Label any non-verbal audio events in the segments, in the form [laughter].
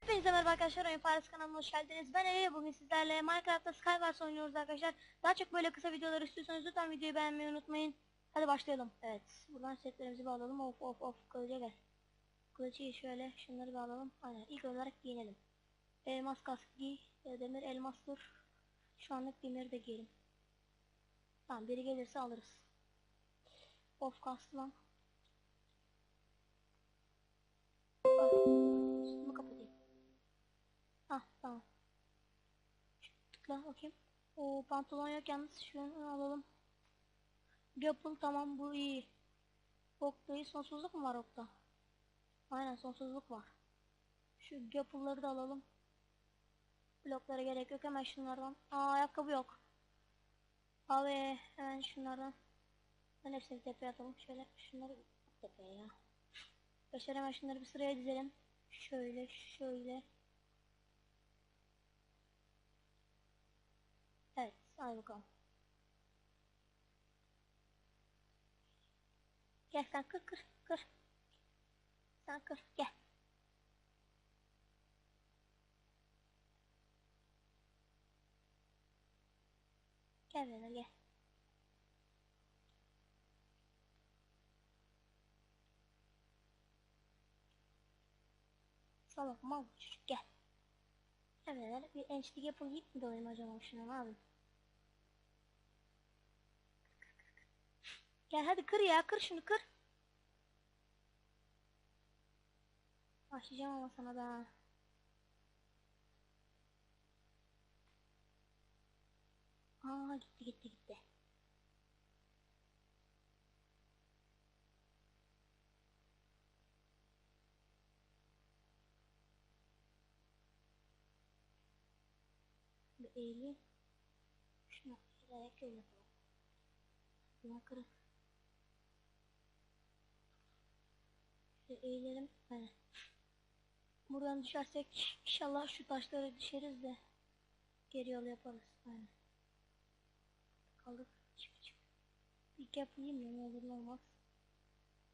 Hepinize merhaba arkadaşlar Oyun Paris kanalına hoş geldiniz. Ben bugün sizlerle Minecraft'ta Skywars oynuyoruz arkadaşlar. Daha çok böyle kısa videolar istiyorsanız lütfen videoyu beğenmeyi unutmayın. Hadi başlayalım. Evet. Buradan setlerimizi bağlayalım. Of of of. Kılıca gel. Kılıcı şöyle şunları bağlayalım. Aynen. İlk olarak giyinelim. Elmas kask giy. Demir elmas dur. Şu anlık demir de giyelim. Tamam biri gelirse alırız. Of kastı lan. Kapatayım. Ah tamam. Tıkla bakayım. O pantolon yok yalnız şunu alalım. Gapple tamam bu iyi. Ok değil sonsuzluk mu var okta? Aynen sonsuzluk var. Şu gapple'ları da alalım. Bloklara gerek yok hemen şunlardan. Aa ayakkabı yok. Abi hemen şunlardan. Ben hepsini tepeye atalım. Şöyle şunları tepeye ya. Arkadaşlar hemen şunları bir sıraya dizelim. Şöyle şöyle. Evet hadi bakalım. Gel sen kır kır kır. Sen kır gel. Gel bana gel. Salak mal bu çocuk gel. Evet bir ençlik yapıp mi dolayım acaba şuna ne yapayım? Gel hadi kır ya kır şunu kır. Başlayacağım ama sana da. Aa gitti gitti gitti. Bir eğileyim. Şunu şuraya öyle yapalım. Buna kırık. Şöyle eğilelim. Aynen. Buradan düşersek inşallah şu taşlara düşeriz de geri yol yaparız. Aynen. Çık. Bir yapayım mı? Ne olur ne olmaz.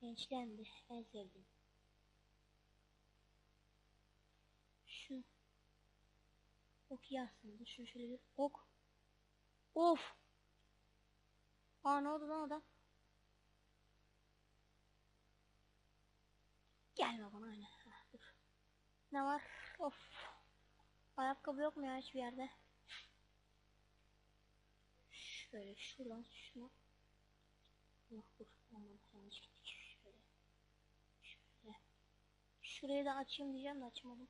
Gençlendi. En sevdiğim. Şu Ok aslında. Şu şöyle bir ok. Of. Aa ne oldu lan adam? Gel bana aynen. Ne var? Of. Ayakkabı yok mu ya hiçbir yerde? Şöyle şuradan şuna. Yok dur. Olmadı. Yanlış gittik. Şöyle. Şöyle. Şurayı da açayım diyeceğim de açamadım.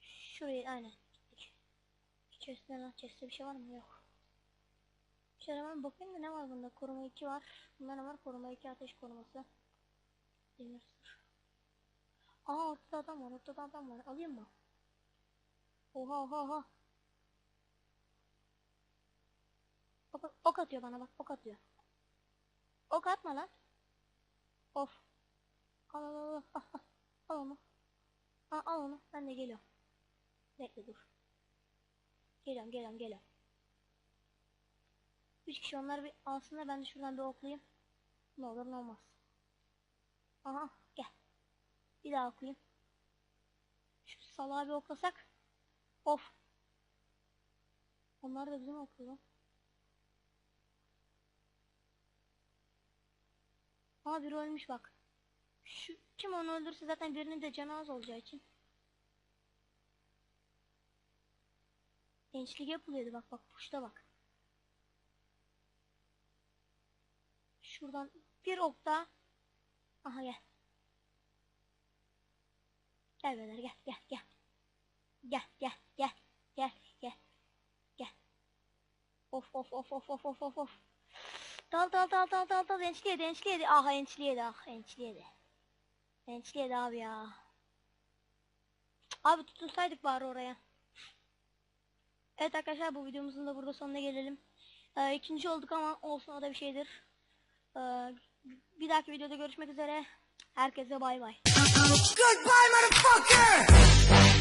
Şurayı aynen gittik. İçerisinde bir şey var mı? Yok. Şöyle hemen bakayım da ne var bunda? Koruma 2 var. Bunda ne var? Koruma 2 ateş koruması. Demir sır. Aa ortada adam var. Ortada adam var. Alayım mı? Oha oha oha. Ok, ok atıyor bana bak. Ok atıyor. Ok atma lan. Of. Al al al. Al, [laughs] al. onu. Al, al onu. Ben de geliyorum. Bekle dur. Geliyorum geliyorum geliyorum. Üç kişi onlar bir alsın da ben de şuradan bir oklayayım. Ne olur ne olmaz. Aha gel. Bir daha okuyayım. Şu salağı bir oklasak. Of. Onlar da bizim okluyor. Aa biri ölmüş bak. Şu kim onu öldürse zaten birinin de canı az olacağı için. Gençlik yapılıyordu bak bak puşta bak. Şuradan bir ok daha. Aha gel. Gel beyler gel gel gel. Gel gel gel gel gel gel. Of of of of of of of of. Dal dal dal dal dal dal ençliyedi ençliyedi. Ah ençliyedi ah ençliyedi. Ençliyedi abi ya. Abi tutunsaydık bari oraya. Evet arkadaşlar bu videomuzun da burada sonuna gelelim. Ee, ikinci olduk ama olsun o da bir şeydir. Ee, bir dahaki videoda görüşmek üzere. Herkese bay bay. Goodbye, motherfucker!